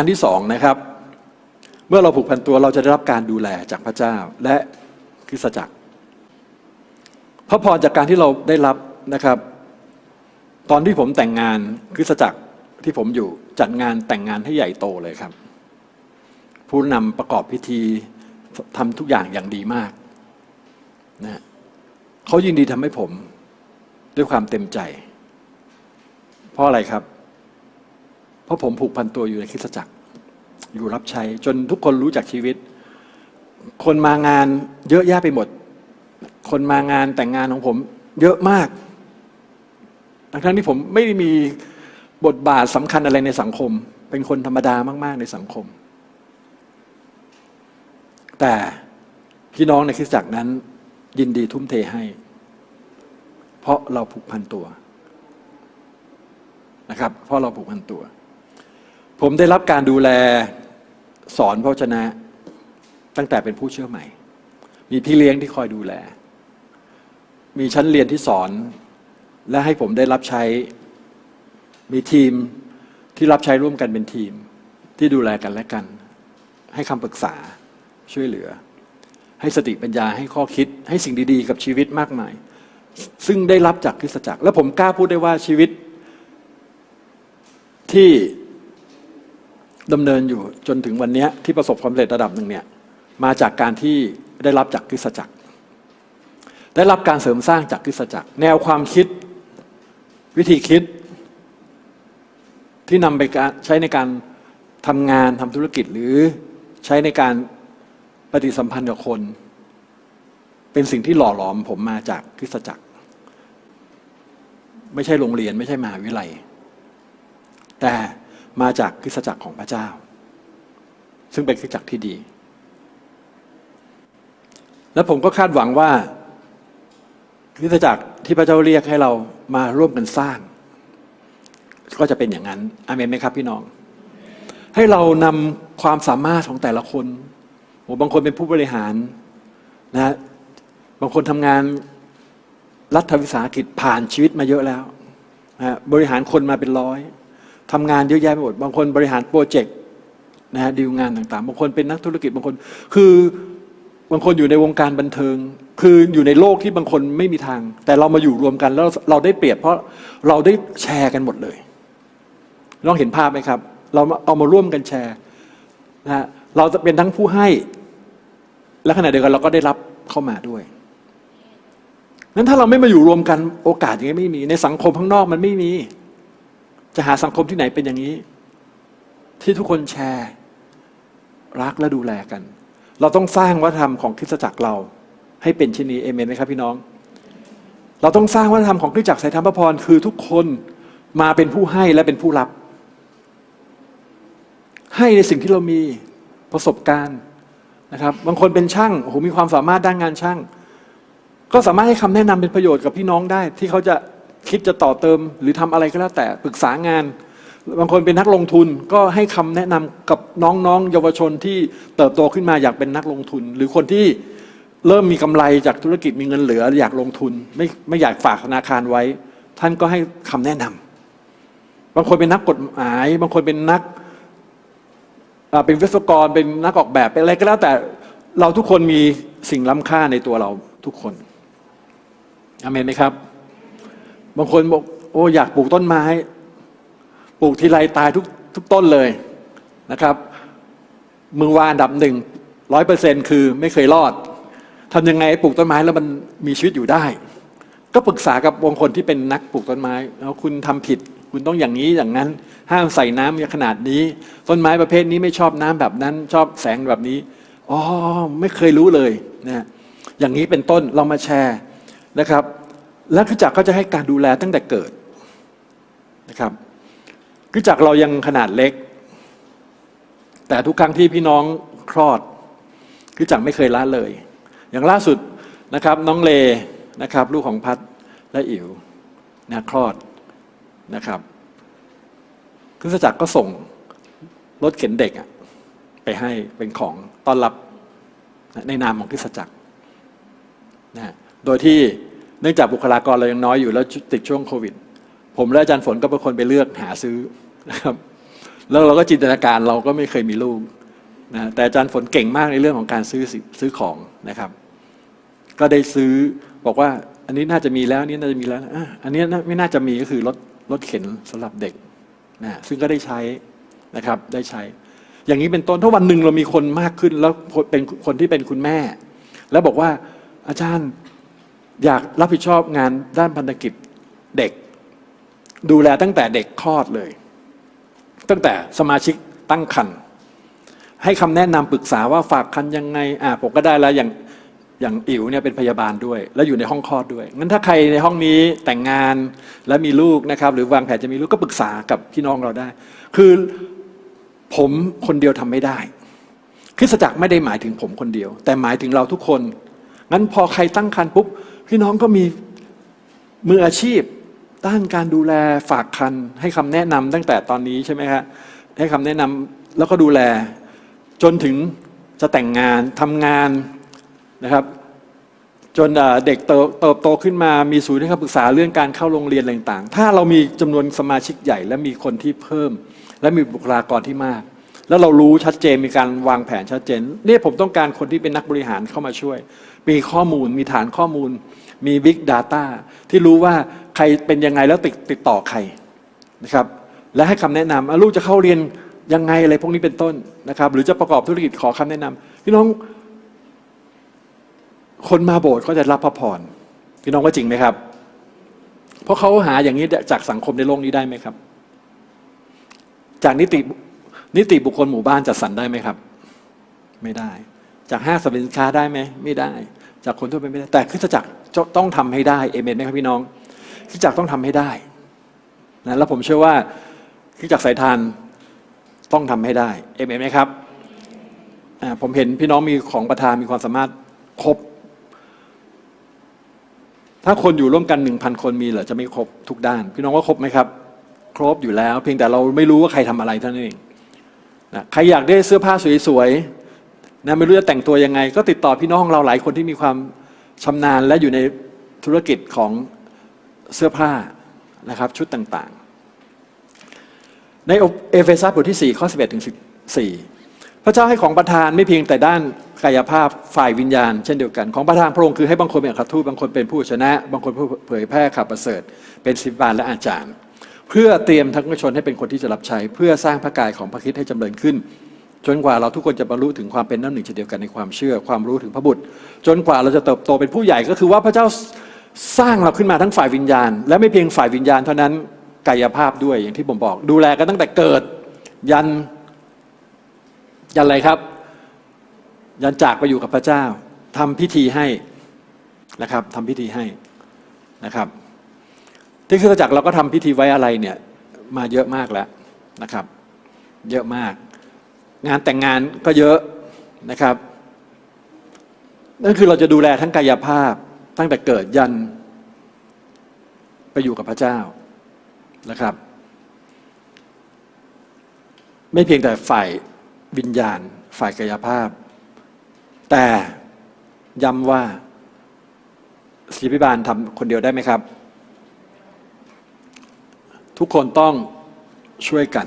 การที่สองนะครับ เมื่อเราผูกพันตัวเราจะได้รับการดูแลจากพระเจ้าและคริสตจักรพระพรจากการที่เราได้รับนะครับ ตอนที่ผมแต่งงานคริสตจักรที่ผมอยู่จัดงานแต่งงานให้ใหญ่โตเลยครับ ผู้นำประกอบพิธีทำทุกอย่างอย่างดีมากนะเขายินดีทำให้ผม ด้วยความเต็มใจ เพราะอะไรครับ เพราะผมผูกพันตัวอยู่ในคริสตจักร อยู่รับใช้ จนทุกคนรู้จักชีวิต คนมางานเยอะแยะไปหมด คนมางานแต่งงานของผม เยอะมากทั้งที่ผมไม่ได้มีบทบาทสำคัญอะไรในสังคม เป็นคนธรรมดามาก ๆ ในสังคม แต่พี่น้องในคริสตจักรนั้น ยินดีทุ่มเทให้ เพราะเราผูกพันตัวนะครับ เพราะเราผูกพันตัว ผมได้รับการดูแลสอนพระวจนะ ตั้งแต่เป็นผู้เชื่อใหม่ มีพี่เลี้ยงที่คอยดูแล มีชั้นเรียนที่สอน และให้ผมได้รับใช้ มีทีมที่รับใช้ร่วมกันเป็นทีม ที่ดูแลกันและกัน ให้คำปรึกษาช่วยเหลือ ให้สติปัญญาให้ข้อคิด ให้สิ่งดีๆ กับชีวิตมากมาย ซึ่งได้รับจากคริสตจักร และผมกล้าพูดได้ว่าชีวิตที่ ดำเนินอยู่จนถึงวันนี้ที่ประสบความสำเร็จระดับหนึ่งเนี่ยมาจากการที่ได้รับจากคริสตจักร ได้รับการเสริมสร้างจากคริสตจักร แนวความคิดวิธีคิด ที่นำไปใช้ในการทำงานทำธุรกิจหรือใช้ในการปฏิสัมพันธ์กับคน เป็นสิ่งที่หล่อหลอมผมมาจากคริสตจักร ไม่ใช่โรงเรียนไม่ใช่มหาวิทยาลัยแต่ มาจากคริสตจักรของพระเจ้า ซึ่งเป็นคริสตจักรที่ดี และผมก็คาดหวังว่าคริสตจักรที่พระเจ้าเรียกให้เรามาร่วมกันสร้าง ก็จะเป็นอย่างนั้นอาเมนไหมครับพี่น้อง ให้เรานำความสามารถของแต่ละคนโอ้บางคนเป็นผู้บริหารนะบางคนทำงานรัฐวิสาหกิจผ่านชีวิตมาเยอะแล้วนะบริหารคนมาเป็นร้อย ทำงานเยอะแยะไปหมด บางคนบริหารโปรเจกต์นะฮะดีลงานต่างๆ บางคนเป็นนักธุรกิจบางคน คือบางคนอยู่ในวงการบันเทิง คืออยู่ในโลกที่บางคนไม่มีทาง แต่เรามาอยู่รวมกันแล้วเราได้เปรียบเพราะเราได้แชร์กันหมดเลยลองเห็นภาพไหมครับ เราเอามาร่วมกันแชร์นะฮะเราจะเป็นทั้งผู้ให้ และขณะเดียวกันเราก็ได้รับเข้ามาด้วยนั้นถ้าเราไม่มาอยู่รวมกันโอกาสอย่างนี้ไม่มี ในสังคมข้างนอกมันไม่มี จะหาสังคมที่ไหนเป็นอย่างนี้ ที่ทุกคนแชร์ รักและดูแลกัน เราต้องสร้างวัฒนธรรมของคริสตจักรเรา ให้เป็นเช่นนี้เอเมนไหมครับพี่น้อง เราต้องสร้างวัฒนธรรมของคริสตจักรสายธรรมพระพรคือทุกคนมาเป็นผู้ให้และเป็นผู้รับ ให้ในสิ่งที่เรามีประสบการณ์นะครับ บางคนเป็นช่างโอ้โหมีความสามารถด้านงานช่าง ก็สามารถให้คำแนะนำเป็นประโยชน์กับพี่น้องได้ ที่เขาจะ คิดจะต่อเติมหรือทำอะไรก็แล้วแต่ปรึกษางาน บางคนเป็นนักลงทุนก็ให้คำแนะนำกับน้องๆ เยาวชนที่เติบโตขึ้นมาอยากเป็นนักลงทุน หรือคนที่เริ่มมีกำไรจากธุรกิจมีเงินเหลือ อยากลงทุนไม่ไม่อยากฝากธนาคารไว้ ท่านก็ให้คำแนะนำบางคนเป็นนักกฎหมาย บางคนเป็นนักเป็นวิศวกรเป็นนักออกแบบเป็นอะไรก็แล้วแต่เราทุกคนมีสิ่งล้ำค่าในตัวเราทุกคนอเมนไหมครับ บางคนบอกโอ้อยากปลูกต้นไม้ ปลูกทีไรตายทุกทุกต้นเลยนะครับ มือวานดับหนึ่งร้อยเปอร์เซ็นคือไม่เคยรอดทำยังไงปลูกต้นไม้แล้วมันมีชีวิตอยู่ได้ ก็ปรึกษากับบางคนที่เป็นนักปลูกต้นไม้แล้วคุณทำผิด คุณต้องอย่างนี้อย่างนั้น ห้ามใส่น้ำขนาดนี้ ต้นไม้ประเภทนี้ไม่ชอบน้ำแบบนั้น ชอบแสงแบบนี้อ๋อไม่เคยรู้เลยนะอย่างนี้เป็นต้นเรามาแชร์นะครับ และคริสตจักรก็จะให้การดูแลตั้งแต่เกิดนะครับคริสตจักรเรายังขนาดเล็ก แต่ทุกครั้งที่พี่น้องคลอดคริสตจักรไม่เคยละเลย อย่างล่าสุดนะครับน้องเลนะครับลูกของพัดและอิ๋วนะคลอดนะครับคริสตจักรก็ส่งรถเข็นเด็กอะไปให้เป็นของต้อนรับในนามของคริสตจักรนะโดยที่ เนื่องจากบุคลากรเรายังน้อยอยู่แล้วติดช่วงโควิด ผมและอาจารย์ฝนก็เป็นคนไปเลือกหาซื้อนะครับแล้วเราก็จินตนาการเราก็ไม่เคยมีลูกนะแต่อาจารย์ฝนเก่งมากในเรื่องของการซื้อซื้อของนะครับ ก็ได้ซื้อบอกว่า อันนี้น่าจะมีแล้วอันนี้น่าจะมีแล้วอะอันนี้ไม่น่าจะมีก็คือรถรถเข็นสำหรับเด็กนะซึ่งก็ได้ใช้นะครับได้ใช้ อย่างนี้เป็นต้นถ้าวันหนึ่งเรามีคนมากขึ้น แล้วเป็นคนที่เป็นคุณแม่ แล้วบอกว่าอาจารย์ อยากรับผิดชอบงานด้านพันธกิจเด็ก ดูแลตั้งแต่เด็กคลอดเลย ตั้งแต่สมาชิกตั้งครรภ์ให้คำแนะนำปรึกษาว่าฝากคันยังไง อ่าผมก็ได้แล้วอย่างอย่างอิ๋วเนี่ยเป็นพยาบาลด้วย แล้วอยู่ในห้องคลอดด้วย งั้นถ้าใครในห้องนี้แต่งงานและมีลูกนะครับ หรือวางแผนจะมีลูกก็ปรึกษากับพี่น้องเราได้ คือผมคนเดียวทำไม่ได้ คริสตจักรไม่ได้หมายถึงผมคนเดียว แต่หมายถึงเราทุกคน งั้นพอใครตั้งครรภ์ปุ๊บ พี่น้องก็มีมืออาชีพด้านการดูแลฝากคัน ให้คำแนะนำตั้งแต่ตอนนี้ใช่ไหมครับให้คำแนะนำแล้วก็ดูแล จนถึงจะแต่งงานทำงานนะครับ จนเด็กเติบเติบโตขึ้นมามีศูนย์ให้คำปรึกษาเรื่องการเข้าโรงเรียนต่างๆ ถ้าเรามีจำนวนสมาชิกใหญ่ และมีคนที่เพิ่ม และมีบุคลากรที่มาก แล้วเรารู้ชัดเจนมีการวางแผนชัดเจนเนี่ยผมต้องการคนที่เป็นนักบริหารเข้ามาช่วย มีข้อมูลมีฐานข้อมูล มี Big Data ที่รู้ว่าใครเป็นยังไงแล้วติดติดต่อใครนะครับและให้คำแนะนำลูกจะเข้าเรียนยังไงอะไรพวกนี้เป็นต้นนะครับหรือจะประกอบธุรกิจขอคำแนะนำพี่น้อง คนมาโบสถ์ก็จะรับพระพรพี่น้องว่าจริงไหมครับ เพราะเขาหาอย่างนี้จากสังคมในโลกนี้ได้ไหมครับ จากนิติ นิติบุคคลหมู่บ้านจัดสรรได้ไหมครับ ไม่ได้ จากห้างสรรพสินค้าได้ไหมไม่ได้ จากคนทั่วไปไม่ได้ แต่คริสตจักรจะต้องทำให้ได้เอเมนไหมครับพี่น้องคริสตจักรต้องทำให้ได้นะแล้วผมเชื่อว่าคริสตจักรสายทานต้องทำให้ได้เอเมนไหมครับผมเห็นพี่น้องมีของประทานมีความสามารถครบ ถ้าคนอยู่ร่วมกันหนึ่งพันคนมีเหรอจะไม่ครบทุกด้าน พี่น้องว่าครบไหมครับ ครบอยู่แล้ว เพียงแต่เราไม่รู้ว่าใครทำอะไรเท่านั้นเอง นะใครอยากได้เสื้อผ้าสวยๆนะไม่รู้จะแต่งตัวยังไง ก็ติดต่อพี่น้องเราหลายคนที่มีความชำนาญและอยู่ในธุรกิจของเสื้อผ้านะครับชุดต่างๆ ในเอเฟซัสบทที่ 4 ข้อ 11ถึง14 พระเจ้าให้ของประทานไม่เพียงแต่ด้านกายภาพฝ่ายวิญญาณ เช่นเดียวกัน ของประทานพระองค์คือให้บางคนเป็นอัครทูตบางคนเป็นผู้ชนะ บางคนผู้เผยแพร่ข่าวประเสริฐ เป็นศิษย์บาลและอาจารย์ เพื่อเตรียมทั้งประชนให้เป็นคนที่จะรับใช้ เพื่อสร้างพระกายของพระคริสต์ให้จำเริญขึ้น จนกว่าเราทุกคนจะบรรลุถึงความเป็นน้ำหนึ่งเช่นเดียวกันในความเชื่อความรู้ถึงพระบุตร จนกว่าเราจะเติบโตเป็นผู้ใหญ่ก็คือว่าพระเจ้าสร้างเราขึ้นมาทั้งฝ่ายวิญญาณ และไม่เพียงฝ่ายวิญญาณเท่านั้นกายภาพด้วยอย่างที่ผมบอก ดูแลกันตั้งแต่เกิด ยันยันอะไรครับ ยันจากไปอยู่กับพระเจ้าทำพิธีให้นะครับทำพิธีให้นะครับ ที่คริสตจักรเราก็ทำพิธีไว้อะไรเนี่ยมาเยอะมากแล้วนะครับ เยอะมาก งานแต่งงานก็เยอะนะครับนั่นคือเราจะดูแลทั้งกายภาพตั้งแต่เกิดยันไปอยู่กับพระเจ้านะครับ ไม่เพียงแต่ฝ่ายวิญญาณ ฝ่ายกายภาพ แต่ย้ำว่าศิริพิบาลทำคนเดียวได้ไหมครับ ทุกคนต้องช่วยกัน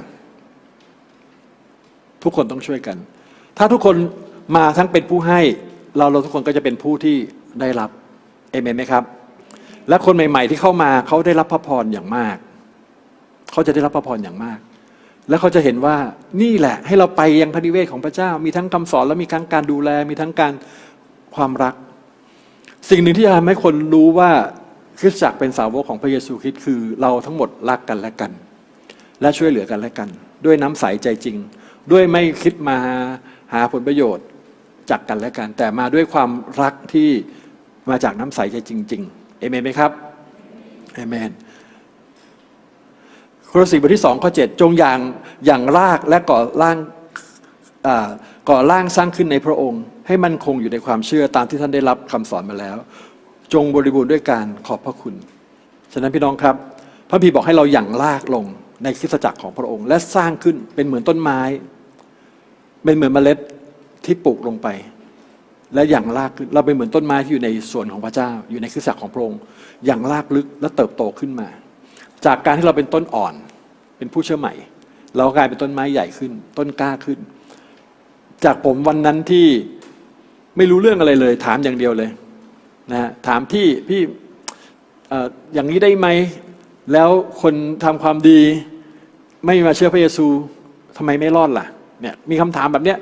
ทุกคนต้องช่วยกัน ถ้าทุกคนมาทั้งเป็นผู้ให้ เราเราทุกคนก็จะเป็นผู้ที่ได้รับเอเมนไหมครับ และคนใหม่ ๆ ที่เข้ามาเขาได้รับพระพรอย่างมาก เขาจะได้รับพระพรอย่างมาก แล้วเขาจะเห็นว่านี่แหละ ให้เราไปยังพระนิเวศของพระเจ้า มีทั้งคำสอนและมีทั้งการดูแล มีทั้งการความรัก สิ่งหนึ่งที่จะทำให้คนรู้ว่า คริสตจักรเป็นสาวกของพระเยซูคริสต์คือเราทั้งหมดรักกันและกัน และช่วยเหลือกันและกัน ด้วยน้ำใสใจจริง ด้วยไม่คิดมาหาผลประโยชน์จากกันและกัน แต่มาด้วยความรักที่มาจากน้ำใสใจจริงๆเอเมนไหมครับเอเมนโครสีบทที่สองข้อเจ็ดจงอย่างอย่างรากและก่อร่างก่อร่างสร้างขึ้นในพระองค์ ให้มันคงอยู่ในความเชื่อตามที่ท่านได้รับคำสอนมาแล้ว จงบริบูรณ์ด้วยการขอบพระคุณ ฉะนั้นพี่น้องครับ พระพีบอกให้เราหยั่งรากลงในคริสตจักรของพระองค์ และสร้างขึ้นเป็นเหมือนต้นไม้ เป็นเหมือนเมล็ดที่ปลูกลงไป และหยั่งรากขึ้นเราเป็นเหมือนต้นไม้ที่อยู่ในส่วนของพระเจ้า อยู่ในคริสตจักรของพระองค์หยั่งรากลึกและเติบโตขึ้นมา จากการที่เราเป็นต้นอ่อน เป็นผู้เชื่อใหม่ เรากลายเป็นต้นไม้ใหญ่ขึ้น ต้นกล้าขึ้น จากผมวันนั้นที่ไม่รู้เรื่องอะไรเลย ถามอย่างเดียวเลย นะถามพี่พี่อ่อย่างนี้ได้ไหม แล้วคนทำความดีไม่มาเชื่อพระเยซูทำไมไม่รอดล่ะเนี่ยมีคำถามแบบเนี้ย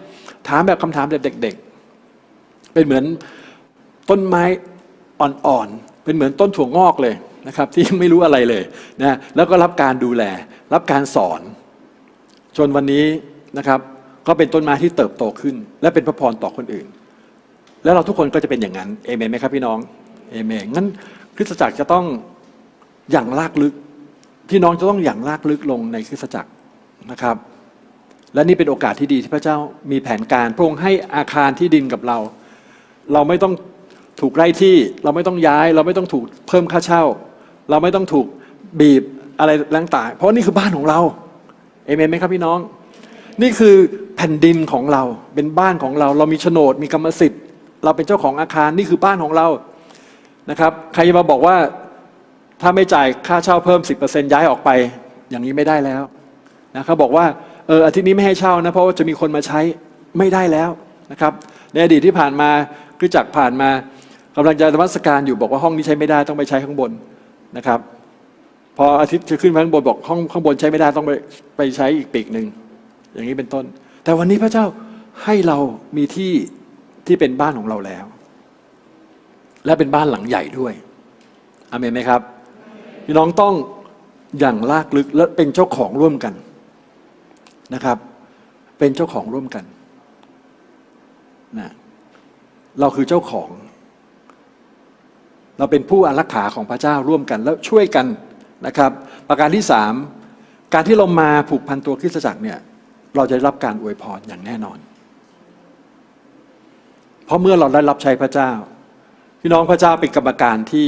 ถามแบบคำถามแบบเด็ก ๆ เป็นเหมือนต้นไม้อ่อนๆเป็นเหมือนต้นถั่วงอกเลยนะครับ ที่ไม่รู้อะไรเลยนะแล้วก็รับการดูแล รับการสอน จนวันนี้นะครับ ก็เป็นต้นไม้ที่เติบโตขึ้น และเป็นพระพรต่อคนอื่น แล้วเราทุกคนก็จะเป็นอย่างนั้นเอเมนไหมครับพี่น้องเอเมนงั้นคริสตจักรจะต้องอย่างลากลึก พี่น้องจะต้องอย่างลากลึกลงในคริสตจักรนะครับ และนี่เป็นโอกาสที่ดีที่พระเจ้ามีแผนการพระองค์ให้อาคารที่ดินกับเรา เราไม่ต้องถูกไล่ที่ เราไม่ต้องย้าย เราไม่ต้องถูกเพิ่มค่าเช่า เราไม่ต้องถูกบีบอะไรต่างๆเพราะนี่คือบ้านของเราเอเมนไหมครับพี่น้อง นี่คือแผ่นดินของเราเป็นบ้านของเรา เรามีโฉนดมีกรรมสิทธิ์ เราเป็นเจ้าของอาคารนี่คือบ้านของเรานะครับ ใครจะมาบอกว่าถ้าไม่จ่ายค่าเช่าเพิ่ม 10%ย้ายออกไป อย่างนี้ไม่ได้แล้วนะเขาบอกว่าเอออาทิตย์นี้ไม่ให้เช่านะเพราะว่าจะมีคนมาใช้ไม่ได้แล้วนะครับ ในอดีตที่ผ่านมาคือจักผ่านมากำลังจะนมัสการอยู่บอกว่าห้องนี้ใช้ไม่ได้ต้องไปใช้ข้างบนนะครับ พออาทิตย์จะขึ้นไปข้างบนบอกห้องข้างบนใช้ไม่ได้ต้องไปไปใช้อีกปีกหนึ่งอย่างนี้เป็นต้น แต่วันนี้พระเจ้าให้เรามีที่ ที่เป็นบ้านของเราแล้ว และเป็นบ้านหลังใหญ่ด้วยอเมนไหมครับพี่น้องต้องอย่างลากลึกและเป็นเจ้าของร่วมกันนะครับ เป็นเจ้าของร่วมกันนะเราคือเจ้าของ เราเป็นผู้อารักขาของพระเจ้าร่วมกัน แล้วช่วยกันนะครับ ประการที่สามการที่เรามาผูกพันตัวคริสตจักรเนี่ย เราจะได้รับการอวยพรอย่างแน่นอน เพราะเมื่อเราได้รับใช้พระเจ้า พี่น้องพระเจ้าเป็นกรรมการที่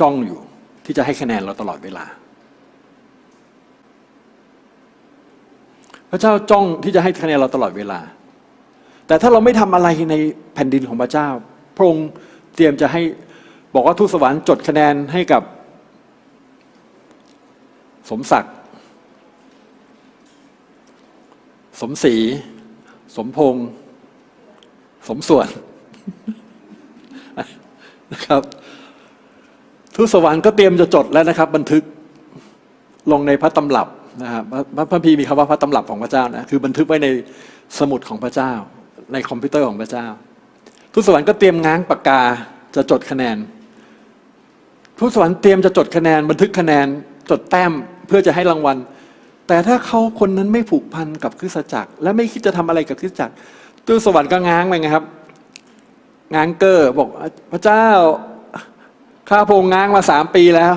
จ้องอยู่ ที่จะให้คะแนนเราตลอดเวลา พระเจ้าจ้องที่จะให้คะแนนเราตลอดเวลา แต่ถ้าเราไม่ทำอะไรในแผ่นดินของพระเจ้า พระองค์เตรียมจะให้บอกว่าทูตสวรรค์จดคะแนนให้กับสมศักดิ์สมศรีสมพงษ์ สมส่วนนะครับทูตสวรรค์ก็เตรียมจะจดแล้วนะครับ บันทึกลงในพระตำรับนะครับพระพระพีมีคำว่าพระตำรับของพระเจ้านะคือบันทึกไว้ในสมุดของพระเจ้า ในคอมพิวเตอร์ของพระเจ้า ทูตสวรรค์ก็เตรียมง้างปากกาจะจดคะแนน ทูตสวรรค์เตรียมจะจดคะแนน บันทึกคะแนนจดแต้มเพื่อจะให้รางวัล แต่ถ้าเขาคนนั้นไม่ผูกพันกับคริสตจักร และไม่คิดจะทำอะไรกับคริสตจักร ตสวรรค์ก็ง้างไปไงครับ ง้างเกอร์บอก พระเจ้าข้าพงง้างมาสามปีแล้ว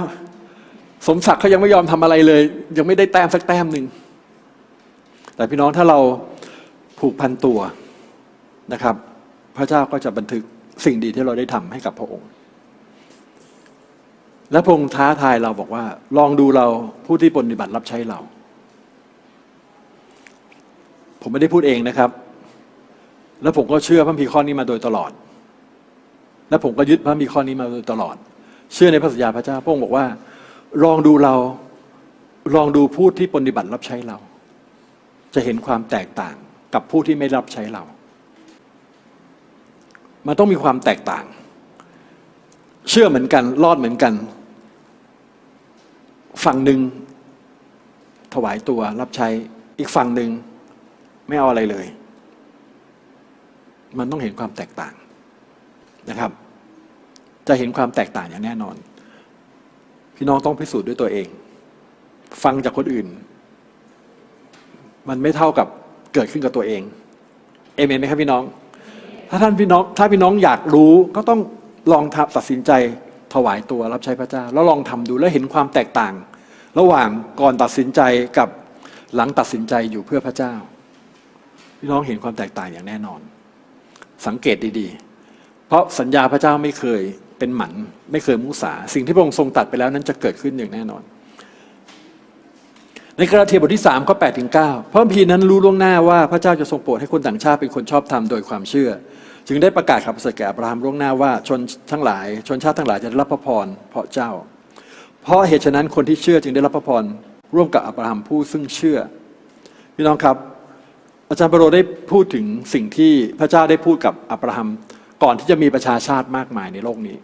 สมศักดิ์เขายังไม่ยอมทำอะไรเลย ยังไม่ได้แต้มสักแต้มหนึ่งแต่พี่น้องถ้าเราผูกพันตัวนะครับ พระเจ้าก็จะบันทึกสิ่งดีที่เราได้ทำให้กับพระองค์ และพระองค์ท้าทายเราบอกว่า ลองดูเราผู้ที่ปฏิบัติรับใช้เรา ผมไม่ได้พูดเองนะครับ แล้วผมก็เชื่อพระมีข้อนี้มาโดยตลอด และผมก็ยึดพระมีข้อนี้มาโดยตลอด เชื่อในพระสัญญาพระเจ้าพระองค์บอกว่า ลองดูเราลองดูผู้ที่ปฏิบัติรับใช้เรา จะเห็นความแตกต่างกับผู้ที่ไม่รับใช้เรา มันต้องมีความแตกต่าง เชื่อเหมือนกัน รอดเหมือนกัน ฝั่งหนึ่งถวายตัวรับใช้อีกฝั่งหนึ่งไม่เอาอะไรเลย มันต้องเห็นความแตกต่างนะครับ จะเห็นความแตกต่างอย่างแน่นอน พี่น้องต้องพิสูจน์ด้วยตัวเอง ฟังจากคนอื่น มันไม่เท่ากับเกิดขึ้นกับตัวเอง เอเมนไหมครับพี่น้อง ถ้าท่านพี่น้อง ถ้าพี่น้องอยากรู้ก็ต้องลองทำตัดสินใจถวายตัวรับใช้พระเจ้า แล้วลองทำดูแล้วเห็นความแตกต่าง ระหว่างก่อนตัดสินใจกับหลังตัดสินใจอยู่เพื่อพระเจ้า พี่น้องเห็นความแตกต่างอย่างแน่นอน สังเกตดีๆ เพราะสัญญาพระเจ้าไม่เคยเป็นหมันไม่เคยมุสา สิ่งที่พระองค์ทรงตัดไปแล้วนั้นจะเกิดขึ้นอย่างแน่นอน ในกระเทียบทที่3ข้อ8ถึง9พระคัมภีนั้นรู้ล่วงหน้าว่าพระเจ้าจะทรงโปรดให้คนต่างชาติเป็นคนชอบธรรมโดยความเชื่อ จึงได้ประกาศข่าวประเสริฐแก่อับราฮัมล่วงหน้าว่าชนทั้งหลาย ชนชาติทั้งหลายจะได้รับพระพรเพราะเจ้า เพราะเหตุฉะนั้นคนที่เชื่อจึงได้รับพระพรร่วมกับอับราฮัมผู้ซึ่งเชื่อพี่น้องครับ อาจารย์เปโรได้พูดถึงสิ่งที่พระเจ้าได้พูดกับอับราฮัม ก่อนที่จะมีประชาชาติมากมายในโลกนี้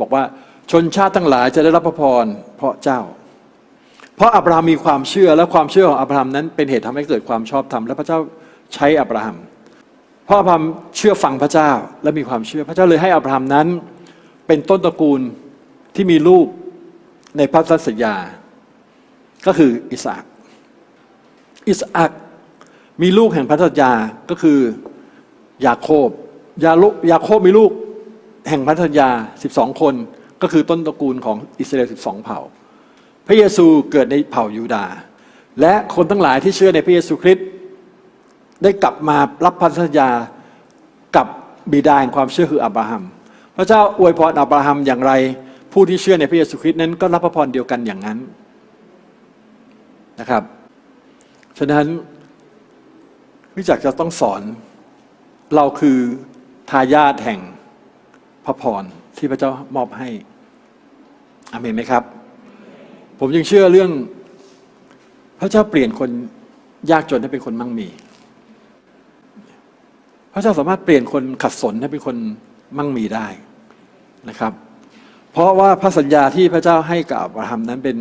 บอกว่าชนชาติทั้งหลายจะได้รับพระพรเพราะเจ้า เพราะอับราฮัมมีความเชื่อและความเชื่อของอับราฮัมนั้นเป็นเหตุทำให้เกิดความชอบธรรมและพระเจ้าใช้อับราฮัมเพราะอับราฮัมเชื่อฟังพระเจ้าและมีความเชื่อ พระเจ้าเลยให้อับราฮัมนั้น เป็นต้นตระกูลที่มีลูกในพันธสัญญา ก็คืออิสอักอิสอัก มีลูกแห่งพันธสัญญาก็คือยาโคบยาลุยาโคบมีลูกแห่งพันธสัญญา12 คน ก็คือต้นตระกูลของอิสราเอล 12 เผ่า พระเยซูเกิดในเผ่ายูดาห์และคนทั้งหลายที่เชื่อในพระเยซูคริสต์ได้กลับมารับพันธสัญญากับบิดาแห่งความเชื่อคืออับราฮัม พระเจ้าอวยพรอับราฮัมอย่างไร ผู้ที่เชื่อในพระเยซูคริสต์นั้นก็รับพระพรเดียวกันอย่างนั้นนะครับ ฉะนั้น วิจักจะต้องสอน เราคือทายาทแห่งพระพรที่พระเจ้ามอบให้อเมนไหมครับ ผมยังเชื่อเรื่อง พระเจ้าเปลี่ยนคนยากจนให้เป็นคนมั่งมี พระเจ้าสามารถเปลี่ยนคนขัดสนให้เป็นคนมั่งมีได้นะครับ เพราะว่าพระสัญญาที่พระเจ้าให้กับอับราฮัมนั้นเป็น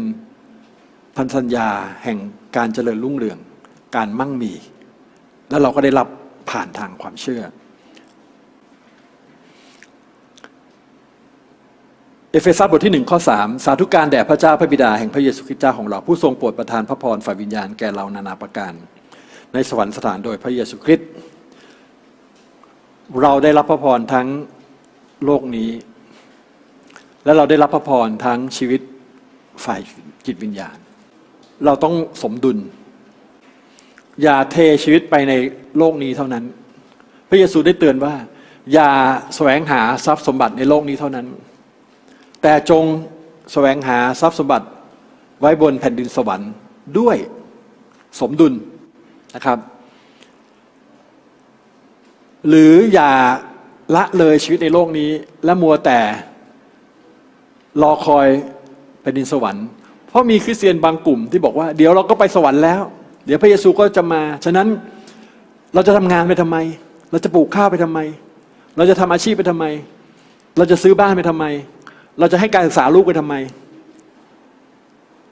พันสัญญาแห่งการเจริญรุ่งเรือง การมั่งมี แล้วเราก็ได้รับผ่านทางความเชื่อ เอเฟซัสบทที่หนึ่งข้อสามสาธุการแด่พระเจ้าพระบิดาแห่งพระเยซูคริสต์เจ้าของเราผู้ทรงโปรดประทานพระพรฝ่ายวิญญาณแก่เรานานาประการ ในสวรรคสถานโดยพระเยซูคริสต์เราได้รับพระพรทั้งโลกนี้ และเราได้รับพระพรทั้งชีวิตฝ่ายจิตวิญญาณ เราต้องสมดุล อย่าเทชีวิตไปในโลกนี้เท่านั้น พระเยซูได้เตือนว่า อย่าแสวงหาทรัพย์สมบัติในโลกนี้เท่านั้น แต่จงแสวงหาทรัพย์สมบัติไว้บนแผ่นดินสวรรค์ด้วยสมดุลนะครับ หรืออย่าละเลยชีวิตในโลกนี้ และมัวแต่รอคอยแผ่นดินสวรรค์ เพราะมีคริสเตียนบางกลุ่มที่บอกว่า เดี๋ยวเราก็ไปสวรรค์แล้ว เดี๋ยวพระเยซูก็จะมา ฉะนั้นเราจะทำงานไปทำไม เราจะปลูกข้าวไปทำไม เราจะทำอาชีพไปทำไม เราจะซื้อบ้านไปทำไม เราจะให้การศึกษาลูกไปทำไม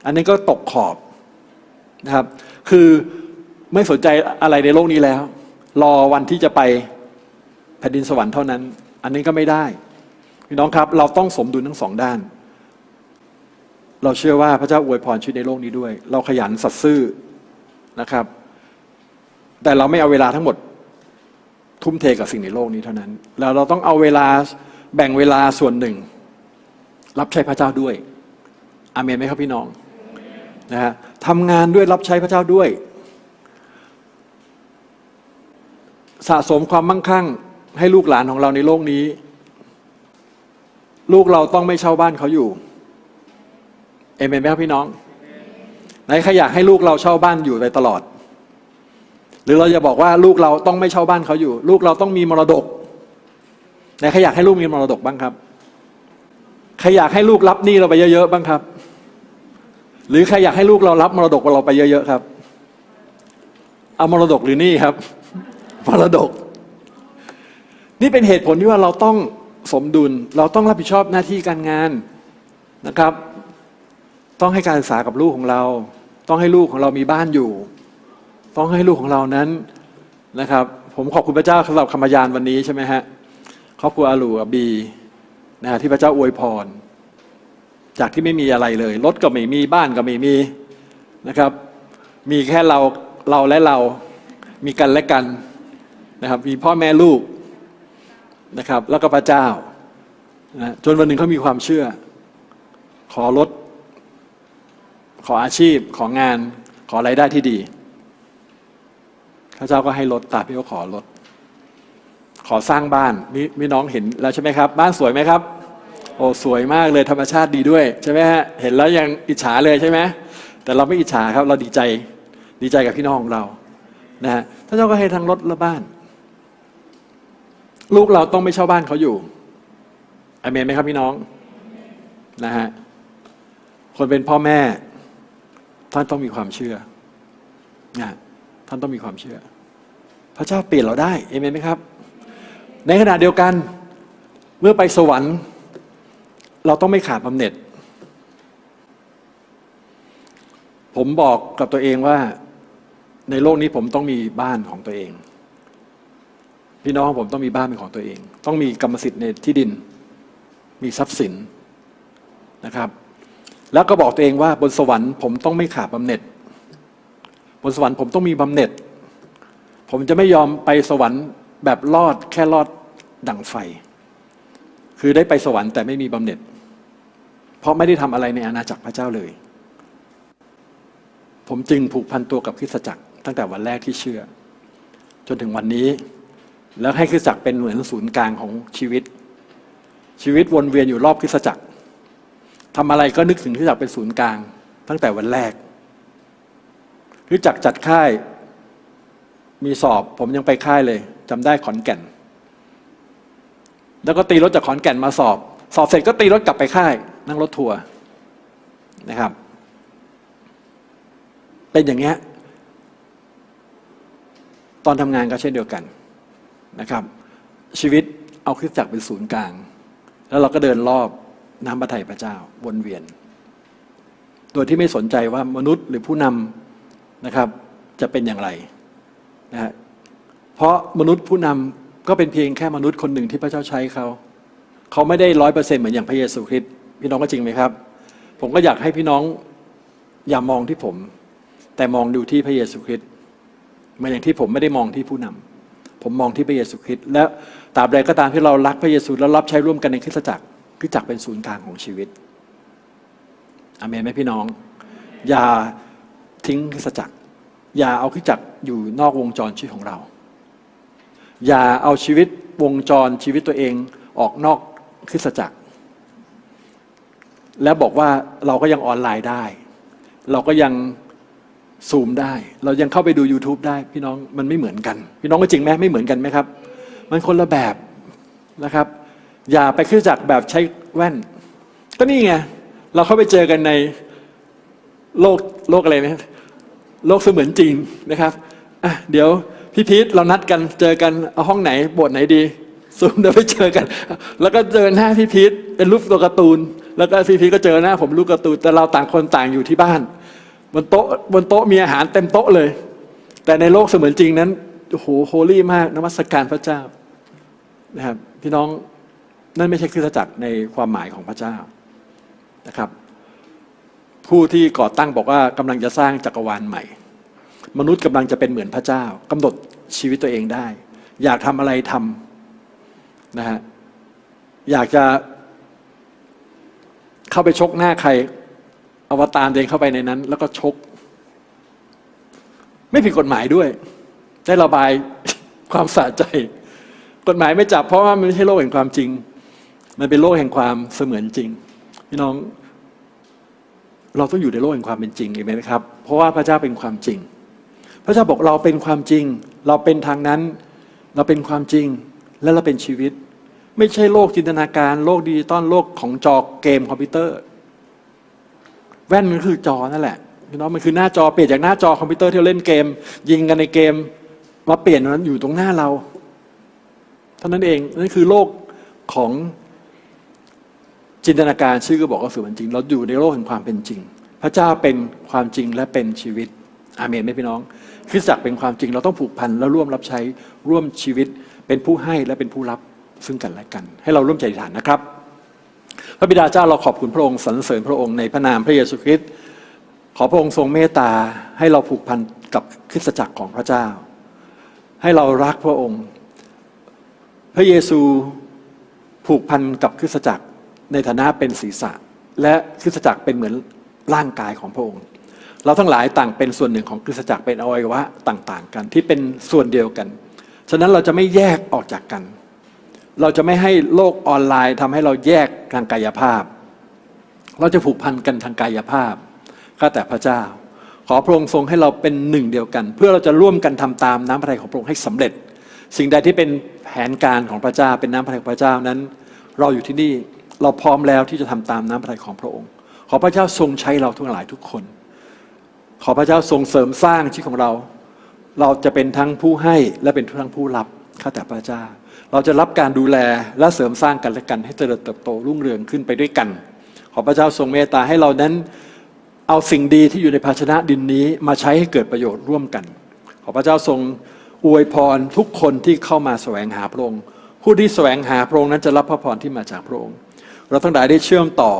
อันนี้ก็ตกขอบนะครับ คือไม่สนใจอะไรในโลกนี้แล้ว รอวันที่จะไปแผ่นดินสวรรค์เท่านั้น อันนี้ก็ไม่ได้พี่น้องครับ เราต้องสมดุลทั้งสองด้าน เราเชื่อว่าพระเจ้าอวยพรชีวิตในโลกนี้ด้วย เราขยันสัตย์ซื่อ นะครับ แต่เราไม่เอาเวลาทั้งหมด ทุ่มเทกับสิ่งในโลกนี้เท่านั้น แล้วเราต้องเอาเวลาแบ่งเวลาส่วนหนึ่ง รับใช้พระเจ้าด้วย อาเมนไหมครับพี่น้องนะฮะทำงานด้วยรับใช้พระเจ้าด้วย สะสมความมั่งคั่ง ให้ลูกหลานของเราในโลกนี้ ลูกเราต้องไม่เช่าบ้านเขาอยู่ เอเมนไหมครับพี่น้อง ไหนใครอยากให้ลูกเราเช่าบ้านอยู่ไปตลอด หรือเราจะบอกว่าลูกเราต้องไม่เช่าบ้านเขาอยู่ ลูกเราต้องมีมรดกไหนใครอยากให้ลูกมีมรดกบ้างครับใครอยากให้ลูกรับหนี้เราไปเยอะๆบ้างครับ หรือใครอยากให้ลูกเรารับมรดกเราไปเยอะๆครับ เอามรดกหรือหนี้ครับ มรดก นี่เป็นเหตุผลที่ว่าเราต้องสมดุล เราต้องรับผิดชอบหน้าที่การงานนะครับ ต้องให้การศึกษากับลูกของเรา ต้องให้ลูกของเรามีบ้านอยู่ ต้องให้ลูกของเรานั้นนะครับ ผมขอบคุณพระเจ้าสำหรับคำพยานวันนี้ใช่ไหมฮะครอบครัวอาลูอาบีนะฮะที่พระเจ้าอวยพร จากที่ไม่มีอะไรเลยรถก็ไม่มีบ้านก็ไม่มีนะครับ มีแค่เราเราและเรา มีกันและกันนะครับ มีพ่อแม่ลูกนะครับ แล้วก็พระเจ้านะจนวันหนึ่งเขามีความเชื่อ ขอรถ ขออาชีพของานขอไรายได้ที่ดีพระเจ้าก็ให้รถตามที่เขาขอรถขอสร้างบ้านมีมีน้องเห็นแล้วใช่ไหมครับ บ้านสวยไหมครับ โอ้สวยมากเลยธรรมชาติดีด้วยใช่ไหมฮะเห็นแล้วยังอิจฉาเลยใช่ไหมแต่เราไม่อิจฉาครับ เราดีใจดีใจกับพี่น้องของเรานะฮะท่านเจ้าก็ให้ทั้งรถและบ้าน ลูกเราต้องไม่เช่าบ้านเขาอยู่อเมนไหมครับพี่น้องนะฮะคนเป็นพ่อแม่ ท่านต้องมีความเชื่อนะท่านต้องมีความเชื่อ พระเจ้าเปลี่ยนเราได้เอเมนไหมครับ ในขณะเดียวกัน เมื่อไปสวรรค์ เราต้องไม่ขาดบำเหน็จ ผมบอกกับตัวเองว่าในโลกนี้ผมต้องมีบ้านของตัวเอง พี่น้องผมต้องมีบ้านเป็นของตัวเอง ต้องมีกรรมสิทธิ์ในที่ดิน มีทรัพย์สินนะครับ แล้วก็บอกตัวเองว่าบนสวรรค์ผมต้องไม่ขาดบำเหน็จ บนสวรรค์ผมต้องมีบำเหน็จ ผมจะไม่ยอมไปสวรรค์แบบรอดแค่รอดดั่งไฟ คือได้ไปสวรรค์แต่ไม่มีบำเหน็จ เพราะไม่ได้ทำอะไรในอาณาจักรพระเจ้าเลย ผมจึงผูกพันตัวกับคริสตจักร ตั้งแต่วันแรกที่เชื่อ จนถึงวันนี้ แล้วให้คริสตจักรเป็นเหมือนศูนย์กลางของชีวิต ชีวิตวนเวียนอยู่รอบคริสตจักร ทำอะไรก็นึกถึงคริสตจักรเป็นศูนย์กลาง ตั้งแต่วันแรกคริสตจักรจัดค่าย มีสอบผมยังไปค่ายเลยจำได้ขอนแก่น แล้วก็ตีรถจากขอนแก่นมาสอบ สอบเสร็จก็ตีรถกลับไปค่าย นั่งรถทัวร์นะครับ เป็นอย่างเงี้ยตอนทำงานก็เช่นเดียวกันนะครับ ชีวิตเอาคริสตจักรเป็นศูนย์กลาง แล้วเราก็เดินรอบ น้ำพระทัยพระเจ้าวนเวียน โดยที่ไม่สนใจว่ามนุษย์หรือผู้นำนะครับ จะเป็นอย่างไรนะฮะเพราะมนุษย์ผู้นำก็เป็นเพียงแค่มนุษย์คนหนึ่งที่พระเจ้าใช้เขา เขาไม่ได้ร้อยเปอร์เซ็นต์เหมือนอย่างพระเยซูคริสต์พี่น้องก็จริงไหมครับ ผมก็อยากให้พี่น้องอย่ามองที่ผม แต่มองดูที่พระเยซูคริสต์เหมือนอย่างที่ผมไม่ได้มองที่ผู้นำผมมองที่พระเยซูคริสต์และตราบใดก็ตามที่เรารักพระเยซูแล้วรับใช้ร่วมกันในคริสตจักร คริสตจักเป็นศูนย์กลางของชีวิตอเมนไหมพี่น้อง อย่าทิ้งคริสจักร อย่าเอาคริสจักรอยู่นอกวงจรชีวิตของเรา อย่าเอาชีวิตวงจรชีวิตตัวเองออกนอกคริสจักร แล้วบอกว่าเราก็ยังออนไลน์ได้ เราก็ยังซูมได้ เรายังเข้าไปดู YouTube ได้ พี่น้องมันไม่เหมือนกัน พี่น้องก็จริงไหมไม่เหมือนกันไหมครับ มันคนละแบบนะครับ อย่าไปคริสตจักแบบใช้แว่น ก็นี่ไง เราเข้าไปเจอกันในโลกโลกอะไรนะโลกเสมือนจริงนะครับอะเดี๋ยวพี่พีทเรานัดกันเจอกันเอาห้องไหนโบทไหนดีซูมเดี๋ยวไปเจอกัน แล้วก็เจอหน้าพี่พีทเป็นรูปตัวการ์ตูน แล้วก็พี่พีทก็เจอหน้าผมรูปการ์ตูนแต่เราต่างคนต่างอยู่ที่บ้านบนโต๊ะบนโต๊ะมีอาหารเต็มโต๊ะเลย แต่ในโลกเสมือนจริงนั้นโอ้โหโฮลี่มากนมัสการพระเจ้านะครับพี่น้อง นั่นไม่ใช่คริสตจักรในความหมายของพระเจ้านะครับ ผู้ที่ก่อตั้งบอกว่ากำลังจะสร้างจักรวาลใหม่ มนุษย์กำลังจะเป็นเหมือนพระเจ้ากำหนดชีวิตตัวเองได้ อยากทำอะไรทำนะฮะอยากจะเข้าไปชกหน้าใครอวตารเองเข้าไปในนั้น แล้วก็ชก ไม่ผิดกฎหมายด้วย ได้ระบายความสะใจ กฎหมายไม่จับเพราะว่ามันไม่ใช่โลกแห่งความจริง มันเป็นโลกแห่งความเสมือนจริงพี่น้องเราต้องอยู่ในโลกแห่งความเป็นจริงเห็นไหมครับ เพราะว่าพระเจ้าเป็นความจริง พระเจ้าบอกเราเป็นความจริง เราเป็นทางนั้น เราเป็นความจริงและเราเป็นชีวิต ไม่ใช่โลกจินตนาการ โลกดิจิตอลโลกของจอเกมคอมพิวเตอร์ แว่นมันคือจอนั่นแหละพี่น้องมันคือหน้าจอเปลี่ยนจากหน้าจอคอมพิวเตอร์ที่เราเล่นเกม ยิงกันในเกมมาเปลี่ยนนั้นอยู่ตรงหน้าเราเท่านั้นเองนั่นคือโลกของ จินตนาการชื่อก็บอกว่าสื่อมันจริง เราอยู่ในโลกแห่งความเป็นจริง พระเจ้าเป็นความจริงและเป็นชีวิต อาเมนไหมพี่น้องคริสตจักรเป็นความจริงเราต้องผูกพันและร่วมรับใช้ร่วมชีวิต เป็นผู้ให้และเป็นผู้รับซึ่งกันและกัน ให้เราร่วมใจอธิษฐานนะครับ พระบิดาเจ้าเราขอบคุณพระองค์สรรเสริญพระองค์ในพระนามพระเยซูคริสต์ขอพระองค์ทรงเมตตาให้เราผูกพันกับคริสตจักรของพระเจ้า ให้เรารักพระองค์ พระเยซูผูกพันกับคริสตจักร ในฐานะเป็นศีรษะ และคริสตจักรเป็นเหมือนร่างกายของพระองค์ เราทั้งหลายต่างเป็นส่วนหนึ่งของคริสตจักรเป็นอวัยวะต่าง ๆ กันที่เป็นส่วนเดียวกัน ฉะนั้นเราจะไม่แยกออกจากกัน เราจะไม่ให้โลกออนไลน์ทำให้เราแยกทางกายภาพ เราจะผูกพันกันทางกายภาพข้าแต่พระเจ้า ขอพระองค์ทรงให้เราเป็นหนึ่งเดียวกัน เพื่อเราจะร่วมกันทำตามน้ำพระทัยของพระองค์ให้สำเร็จ สิ่งใดที่เป็นแผนการของพระเจ้าเป็นน้ำพระทัยของพระเจ้านั้น เราอยู่ที่นี่ เราพร้อมแล้วที่จะทำตามน้ำพระทัยของพระองค์ ขอพระเจ้าทรงใช้เราทั้งหลายทุกคน ขอพระเจ้าทรงเสริมสร้างชีวิตของเรา เราจะเป็นทั้งผู้ให้และเป็นทั้งผู้รับข้าแต่พระเจ้า เราจะรับการดูแลและเสริมสร้างกันและกันให้เจริญเติบโตรุ่งเรืองขึ้นไปด้วยกัน ขอพระเจ้าทรงเมตตาให้เรานั้นเอาสิ่งดีที่อยู่ในภาชนะดินนี้มาใช้ให้เกิดประโยชน์ร่วมกัน ขอพระเจ้าทรงอวยพรทุกคนที่เข้ามาแสวงหาพระองค์ผู้ที่แสวงหาพระองค์นั้นจะรับพระพรที่มาจากพระองค์ เราทั้งหลายได้เชื่อมต่อ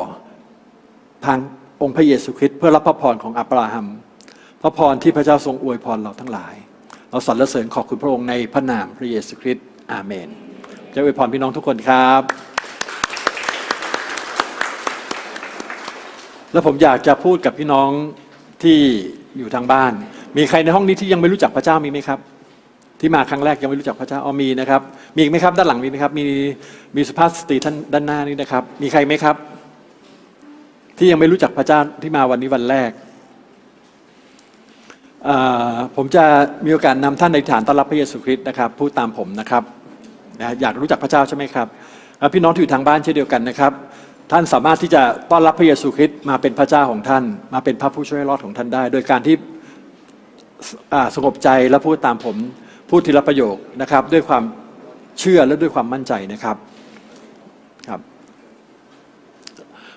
ทางองค์พระเยซูคริสต์เพื่อรับพระพรของอับราฮัม พระพรที่พระเจ้าทรงอวยพรเราทั้งหลาย เราสรรเสริญขอบคุณพระองค์ในพระนามพระเยซูคริสต์อาเมนจะอวยพรพี่น้องทุกคนครับ แล้วผมอยากจะพูดกับพี่น้องที่อยู่ทางบ้าน มีใครในห้องนี้ที่ยังไม่รู้จักพระเจ้ามีไหมครับ ที่มาครั้งแรกยังไม่รู้จักพระเจ้าอ๋อมีนะครับ มีอีกไหมครับ ด้านหลังมีไหมครับ มีมีสุภาพสตรีท่านด้านหน้านี้นะครับ มีใครไหมครับ ที่ยังไม่รู้จักพระเจ้าที่มาวันนี้วันแรกผมจะมีโอกาสนำท่านในฐานต้อนรับพระเยซูคริสต์นะครับพูดตามผมนะครับนะอยากรู้จักพระเจ้าใช่ไหมครับพี่น้องที่อยู่ทางบ้านเช่นเดียวกันนะครับ ท่านสามารถที่จะต้อนรับพระเยซูคริสต์มาเป็นพระเจ้าของท่าน มาเป็นพระผู้ช่วยรอดของท่านได้ โดยการที่สงบใจและพูดตามผม พูดทีละประโยคนะครับ ด้วยความเชื่อและด้วยความมั่นใจนะครับครับ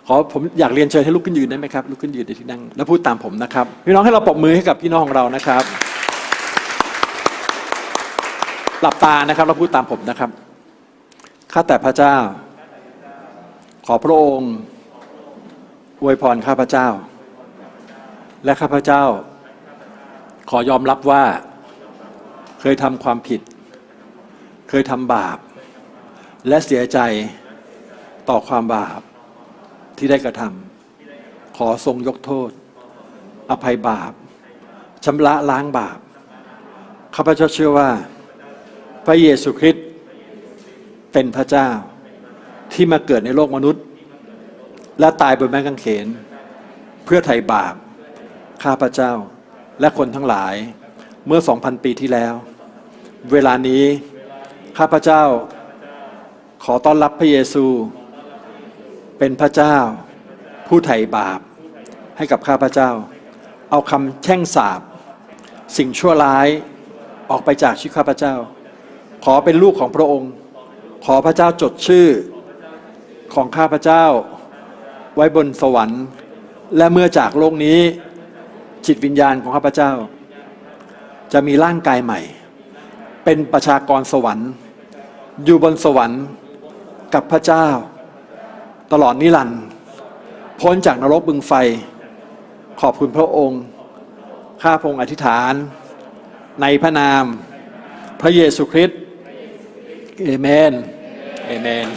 ขอผมอยากเรียนเชิญให้ลุกขึ้นยืนได้ไหมครับลุกขึ้นยืนในที่นั่ง แล้วพูดตามผมนะครับ พี่น้องให้เราปรบมือให้กับพี่น้องของเรานะครับ หลับตานะครับแล้วพูดตามผมนะครับข้าแต่พระเจ้า ขอพระองค์อวยพรข้าพระเจ้า และข้าพระเจ้า ขอยอมรับว่า เคยทำความผิด เคยทำบาป และเสียใจต่อความบาปที่ได้กระทำขอทรงยกโทษ อภัยบาปชำระล้างบาปข้าพเจ้าเชื่อว่า พระเยซูคริสต์เป็นพระเจ้าที่มาเกิดในโลกมนุษย์ และตายบนไม้กางเขน เพื่อไถ่บาปข้าพเจ้าและคนทั้งหลาย เมื่อสองพันปีที่แล้ว เวลานี้ข้าพเจ้า ขอต้อนรับพระเยซู เป็นพระเจ้า ผู้ไถ่บาป ให้กับข้าพเจ้า เอาคำแช่งสาบ สิ่งชั่วร้ายออกไปจากชีวิตข้าพเจ้า ขอเป็นลูกของพระองค์ ขอพระเจ้าจดชื่อของข้าพเจ้าไว้บนสวรรค์ และเมื่อจากโลกนี้จิตวิญญาณของข้าพเจ้า จะมีร่างกายใหม่ เป็นประชากรสวรรค์ อยู่บนสวรรค์กับพระเจ้า ตลอดนิรันดร์พ้นจากนรกบึงไฟ ขอบคุณพระองค์ ข้าพงอธิษฐาน ในพระนาม พระเยซูคริสต์เอเมนเอเมน